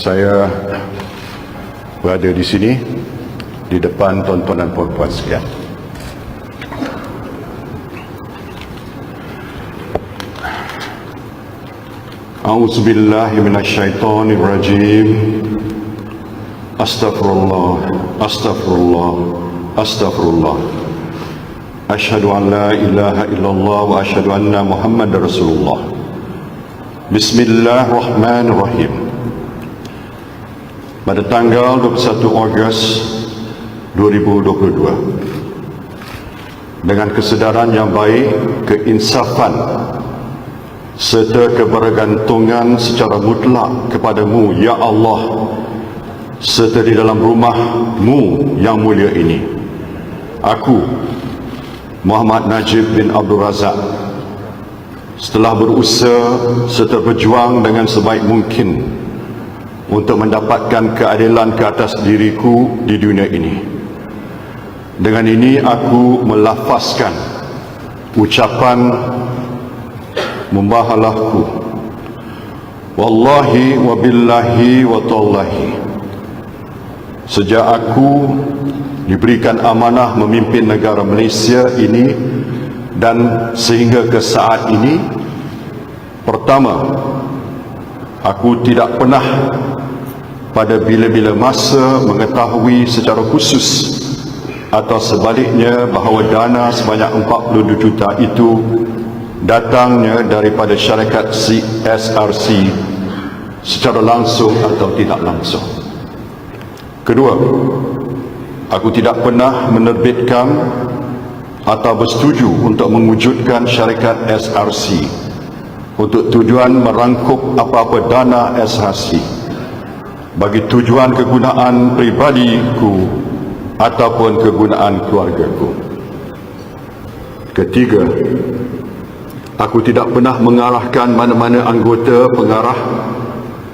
Saya berada di sini di depan tuan-tuan dan puan-puan sekalian. أعوذ بالله من الشيطان الرجيم أستغفر الله أستغفر الله أستغفر الله أشهد أن لا إله إلا الله وأشهد أن محمد رسول الله بسم الله الرحمن الرحيم pada tanggal 21 Ogos 2022 dengan kesedaran yang baik, keinsafan serta kebergantungan secara mutlak kepadamu ya Allah serta di dalam rumahmu yang mulia ini. Aku Muhammad Najib bin Abdul Razak setelah berusaha serta berjuang dengan sebaik mungkin untuk mendapatkan keadilan ke atas diriku di dunia ini. Dengan ini aku melafazkan ucapan membahalahku. Wallahi wa billahi wa tallahi. Sejak aku diberikan amanah memimpin negara Malaysia ini dan sehingga ke saat ini Pertama Aku tidak pernah pada bila-bila masa mengetahui secara khusus atau sebaliknya bahawa dana sebanyak 42 juta itu datangnya daripada syarikat CSRC secara langsung atau tidak langsung. Kedua, aku tidak pernah menerbitkan atau bersetuju untuk mewujudkan syarikat SRC untuk tujuan merangkup apa-apa dana SRC bagi tujuan kegunaan pribadiku ataupun kegunaan keluargaku. Ketiga, Aku tidak pernah mengarahkan mana-mana anggota pengarah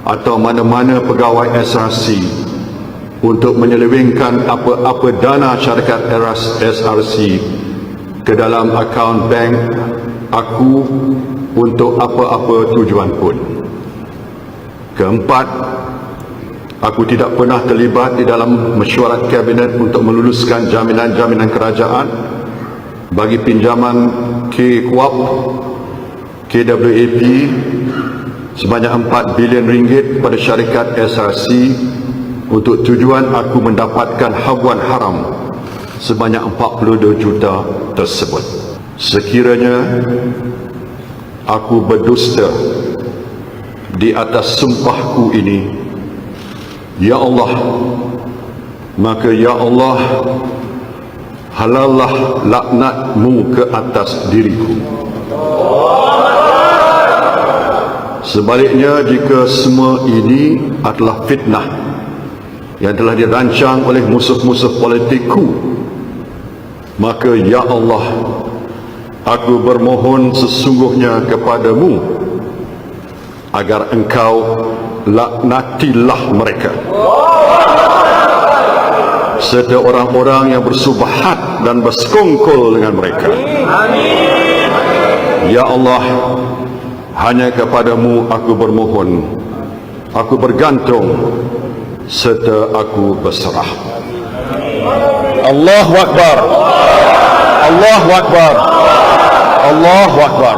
atau mana-mana pegawai SRC untuk menyelewengkan apa-apa dana syarikat SRC ke dalam akaun bank aku untuk apa-apa tujuan pun. Keempat, aku tidak pernah terlibat di dalam mesyuarat kabinet untuk meluluskan jaminan-jaminan kerajaan bagi pinjaman K-Kuap KWAP sebanyak 4 bilion ringgit kepada syarikat SRC untuk tujuan aku mendapatkan habuan haram sebanyak 42 juta tersebut. Sekiranya aku berdusta di atas sumpahku ini, Ya Allah, maka Ya Allah, halallah laknatmu ke atas diriku. Sebaliknya jika semua ini adalah fitnah yang telah dirancang oleh musuh-musuh politikku maka ya Allah aku bermohon sesungguhnya kepadamu agar engkau laknatilah mereka. Serta orang-orang yang bersubahat dan bersekongkol dengan mereka. Ya Allah hanya kepadamu aku bermohon aku bergantung serta aku berserah. Allahu Akbar. Allahu Akbar. Allahu Akbar